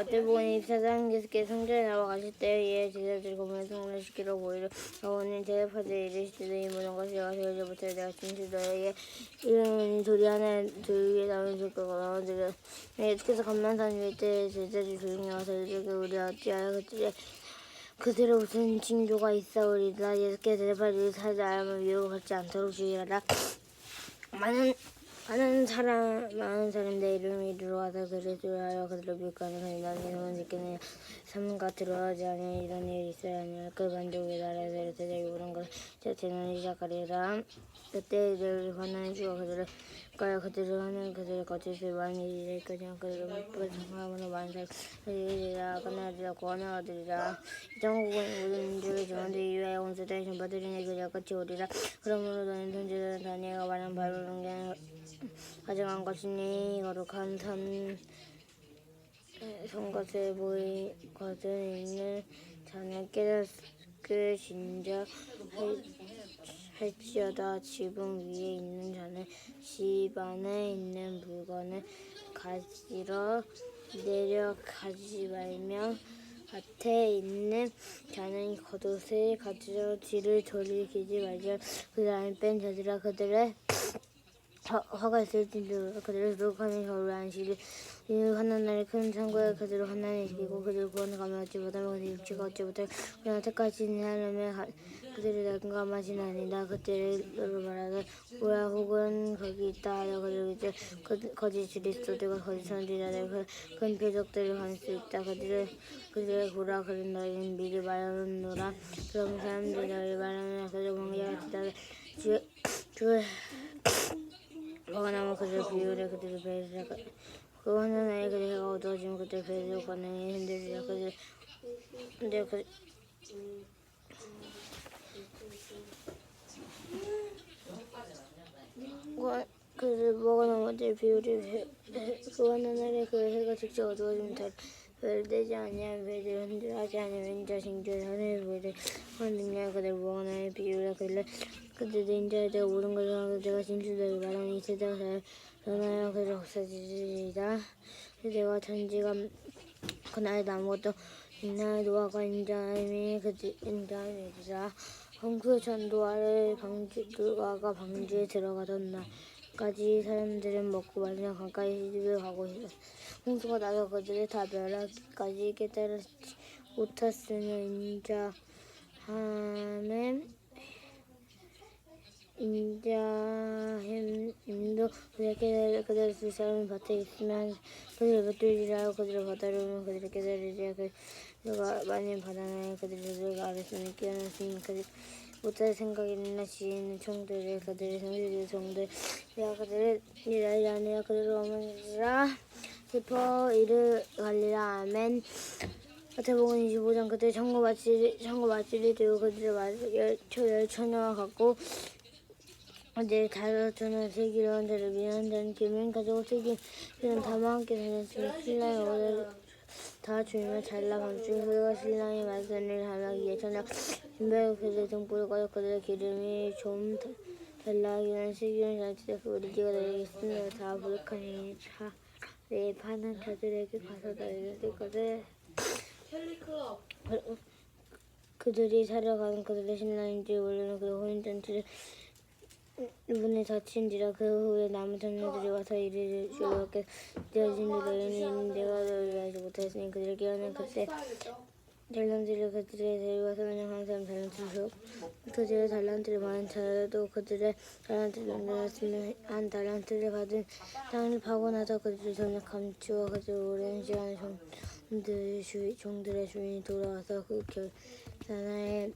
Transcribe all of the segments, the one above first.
마태복음 24장께서 성전에 나와 가실 때에 제자들이 고문을 성문을 시키러 보이려 어머니 대답하되 이르시되 이 모든 것이 내가 세우지 못해 내가 진실 너에게 이르노니 돌이 하나 돌 위에 나오는 줄거 나오들여 예수께서 감난산 위에 때 제자들이 조용히 와서 이르게 우리 어찌하여 그들의 그들의 무슨 징조가 있사오리라 예수께서 대답하되 사지 알면 위협을 받지 않도록 주의하라. 많은 많은 사람 많은 사람 내 이름이 들어와서 그를 들어하여 그들을 그는 나중에 소문 듣기는 삼가 들어하지 아니 이런 일이 있어야 하니라 그 만족의 나라에서 대적이 오는 것 자체는 시작하리라. 그때 이들을 환난의 주가 그들을 가여 그들을 하는 그들의 거짓을 많이 이를 것이며 그들을 못보는 성함으로 많은 사람들이라 가나리라 구원을 얻으리라. 이 전국은 모든 민족의 정원들 이외에 온 세상에 전파들이니 그리와 같이 오리라. 그러므로 너는 손주들은 다니엘과 말한 바를 농견을 가져간 것이니 거룩한 선 선것을 보이 것을 있는 자는 깨닫그 진짜 할지어다 지붕 위에 있는 자는 집 안에 있는 물건을 가지러 내려가지 말며 밭에 있는 자는 겉옷을 가지러 뒤를 돌이키지 말자 그들 안에 뺀 자들아 그들의 화- 화가 있을진도 그들을 도둑하는 겨울 안식일. 이는 하는 날에 큰 창고에 그들을 하나님 이기고 그들을 구원을 가며 얻지 못하면 그들 육체가 얻지 못할 그러나 택하신 하나님의 하- 그들을 난감하신 아니다. 그들을 너로 말하되 뭐야 혹은 거기 있다 하여 그들 이제 그- 거짓 그리스도들과 거짓 선지자들 그- 큰 표적들을 가질 수 있다. 그들을 그들의 보라 그들 너희는 미리 말하노라. 그럼 사람들이 너희 말하노라. 그들 왕자같이 다들 주, 주 나면 그들 비율에 그들을 배를 그 하나에 그들 해가 어두워지면 그들 배를 권능이 흔들리라. 그들 근데 그 그- 그들 뭐가 나면 그들 비율이 그 하나에 그 해가 직접 어두워지면 달 별을 떼지 아니하면 별을 흔들하지 아니하면 인자 징조의 하늘의 별을 흔들냐. 그들 나의 비율에 그들 그들의 인자에 대해 모든 것을 하고 그들과 진실되게 말하니 이 세대가 잘 전하여 그들 없어지리라. 세대가 천지가 그날 아무것도 이날 노아가 인자임이 그들 인자임이라 홍수 전도하를 방지 노아가 방지에 들어가던 날까지 사람들은 먹고 마시며 가까이 시집을 가고 있었다. 홍수가 나서 그들이 다 멸하기까지 깨달지 못했으며 인자함에 인자 햄도 그들에게 그들 두 사람이 밭에 있으면 그들을 뱉들리라 하고 그들을 바다로 오면 그들을 깨달으리라. 그들과 많이 바다나에 그들이 그들과 아랫손에 끼어났으니 그들 못할 생각이 있는 지혜는 총들을 그들의 성질의 종들 내가 그들을 이라이 아니라 그들을 어머니라 슬퍼 이르 갈리라. 아멘. 마태복음 25장 그때 청고 마치리 청고 마치리 되고 그들의 말 열초 열처녀와 같고 어제 다섯주는 세기로 자를 위한 자는 기민 가지고 세기 그는 다마 함께 다녔으니 신랑이 오늘 다 주이며 잘나 밤중 그가 신랑의 말씀을 위해 저녁 준비하고 그들의 등불을 꺼져 그들의 기름이 좀 달- 달라하기 위한 세기로 잔치에 그 우리 지가 너에게 쓰는 다. 부족하니 차내 파는 자들에게 가서 뜰 것을 그들이 사려가는 그들의 신랑인지 모르는 그 혼인 잔치를 문에 닫힌지라 그 후에 남은 청년들이 와서 이르되 주께 되어진 너희는 내가 너희를 알지 못하였으니 그들을 깨어낸 그때 달란트를 그들의 데려와서 그냥 한 사람 달란트를 줘 그들의 달란트를 많은 자도 그들의 달란트를 남겨놨으면 한 달란트를 받은 땅을 파고 나서 그들을 전혀 감추어 그들 오랜 시간에 종들의, 주, 종들의 주인이 돌아와서 그 결산하에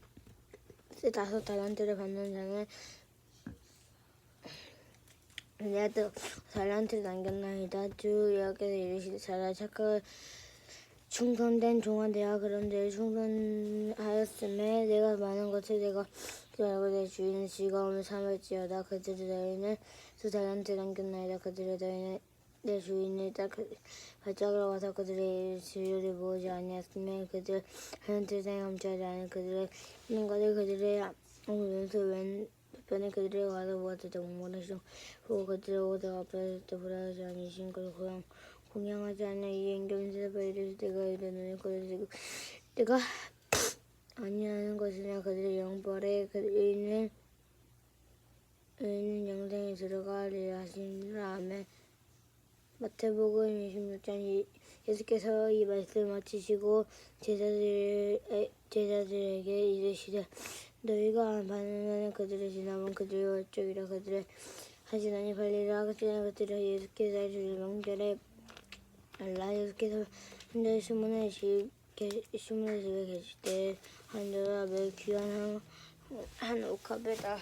다섯 달란트를 받는 자는 내가 달란트를 남겼나이다. 주 여호와께서 이르시되 자라 착하게 충성된 종아 내가 그런 데를 충성하였음에 내가 많은 것을 내가 알고 내 주인은 즐거움을 삼을지어다. 그들의 너희는 두 달란트 남겼나이다. 그들의 너희는 내 주인을 딱 발작으로 와서 그들의 진료를 모으지 아니하였으며 그들 달란트를 생각하지 않은 그들의 있는 것을 그들의 오른손 왼 편에 그들의 와서 모아두자 목마르시고 보고 그들의 오다 앞에서 불하지 아니신 걸 고양 공양하지 않는 이 임금세 대답하 이르시되 내가 이르노니 그들이 내가 아니하는 것이냐 그들의 영벌에 그 의인은 의인은 영생에 들어가리라 하시니라. 아멘. 마태복음 26장 예수께서 이 말씀을 마치시고 제자들, 제자들에게 이르시되 너희가 반응하는 그들을 지나면 그들의 어쩌기라 그들의 하시나니 발리라 그치나 그들을 예수께서 주일 명절에 알라 예수께서 혼자 시몬의 집 계- 시몬의 집에 계실 때 매우 귀한 한, 한 옥합에다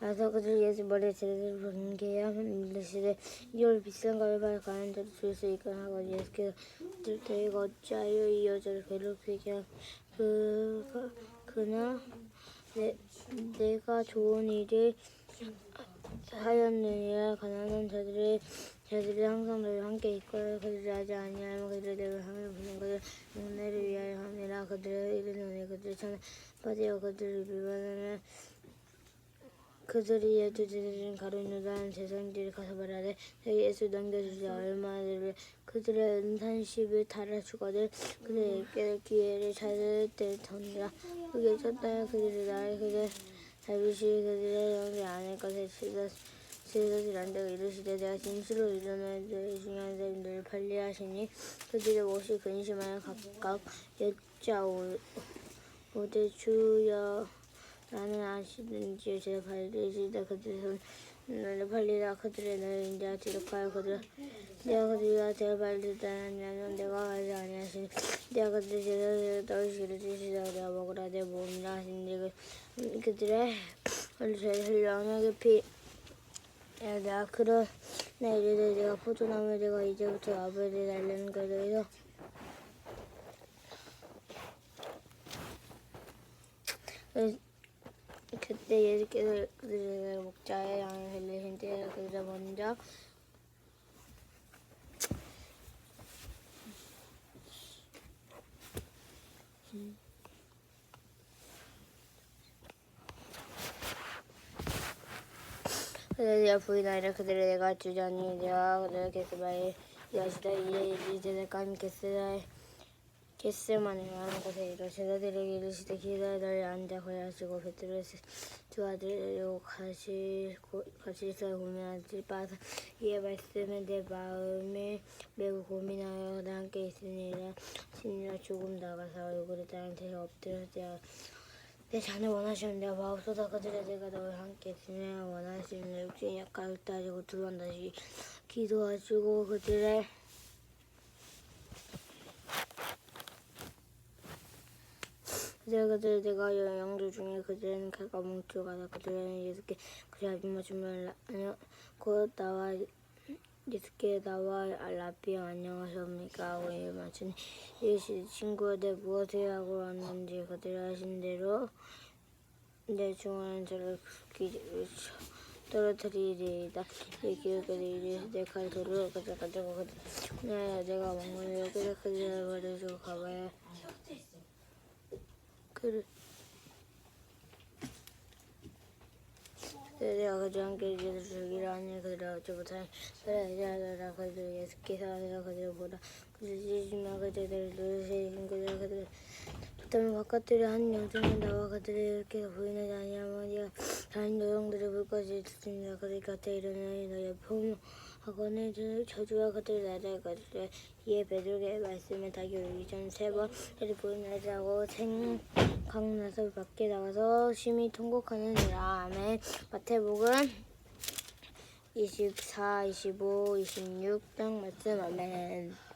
가서 그들 예수 머리에 제대로 번개야 이르시되 이월 비싼 걸 발가는 자를 줄수 있게 하고 예수께서 그들 저희가 어찌하여 이 여자를 괴롭히게 함? 그 그- 그나 내, 내가 좋은 일을 하였느니라 가난한 자들의 자들이 항상 너희 함께 있거늘 그들이 하지 아니하면 그들의 내가 향을 보는 것을 은혜를 위하여 함이라. 그들의 이르노니 그들이 천에 빠지어 그들을 비반하면 그들이 예수들은 가룟유다는 제사장들이 가서 말하되 예수 넘겨주지 얼마나 되를 그들의 은산십을 달아주거든 그들에게 기회를 찾을 때 던지라. 그게 쳤다면 그들이 나의 그들 다윗이 그들의 영이 아닐 것을 지도지란다고 이르시되 내가 진실로 너희 중요한 사람들을 판리하시니 그들의 몹시 근심하여 각각 여짜오되 주여 나는 아시든지 제 발리시다. 그들의 손 너를 팔리라 그들의 너를 인자 지독하여 그들 내가 그들과 제가 발리다는 나는 내가 가지 아니하시니 내가 그들의 제자들을 떨어지기를 주시자 내가 먹으라. 내 몸이라 하시니 그, 그들의 얼굴에 깊이 야, 내가 그런 나 이르되 내가 포도나무에 내가 이제부터 아버지 달리는 거래서 그때 예수께서 그들에게 목자의 양을 흘리신 때에 그들 먼저 그들의 부인하여 그들을 내가 주자니 내가 그들을 게스바에 여시다. 이에 이제들과 게스라 에 게스만에 가는 곳에 이르 제자들에게 이르시되 기다려 너희 앉아 거하시고 베드로의 두 아들로 같이 고- 있어 고민하지 마서 이에 말씀에 내 마음에 매우 고민하여 나 함께 있으니라. 신이라 조금 나가서 얼굴에 나한테 엎드려 내 자녀 원하시는 내가 마옵소서 그들의 내가 너와 함께 있으며 원하시는 내 육신이 약하여 따지고 두번 다시 기도하시고 그들의 그들 그들 내가 영주 중에 그들은 칼과 뭉쳐가다 그들은 예수께 그리 아줌마 주면 아니요 곧 나와 예수께 나와 라비 안녕하십니까? 하고 예 맞추니 예수 친구들 무엇을 하고 왔는지 그들이 하신 대로 내 중요한 저를 이르시 내 칼도를 가져 가지고 그들 그날 내가 먹는 여기를 그들을 버려주고 가봐야 그를 내가 그들 이제를 주기를 하니 어찌 못하니 그래 이제하라 그들 예수께서 그들을 보라. 그들 지지마 그들을 누르시는 그들 그들 그다음에 바깥들이 한 영생이 나와 그들을 이렇게 보이는 아니하면 다른 노동들을 볼 것이 있으니라 그들 곁에 일어나니 너의 포모 하거늘 저주와 그들 나라의 것을 이에 베드로의 말씀에 다 겨루기 전 세번 보이는 하고 생각나서 밖에 나가서 심히 통곡하느니라. 아멘. 마태복음 24, 25, 26장 말씀. 아멘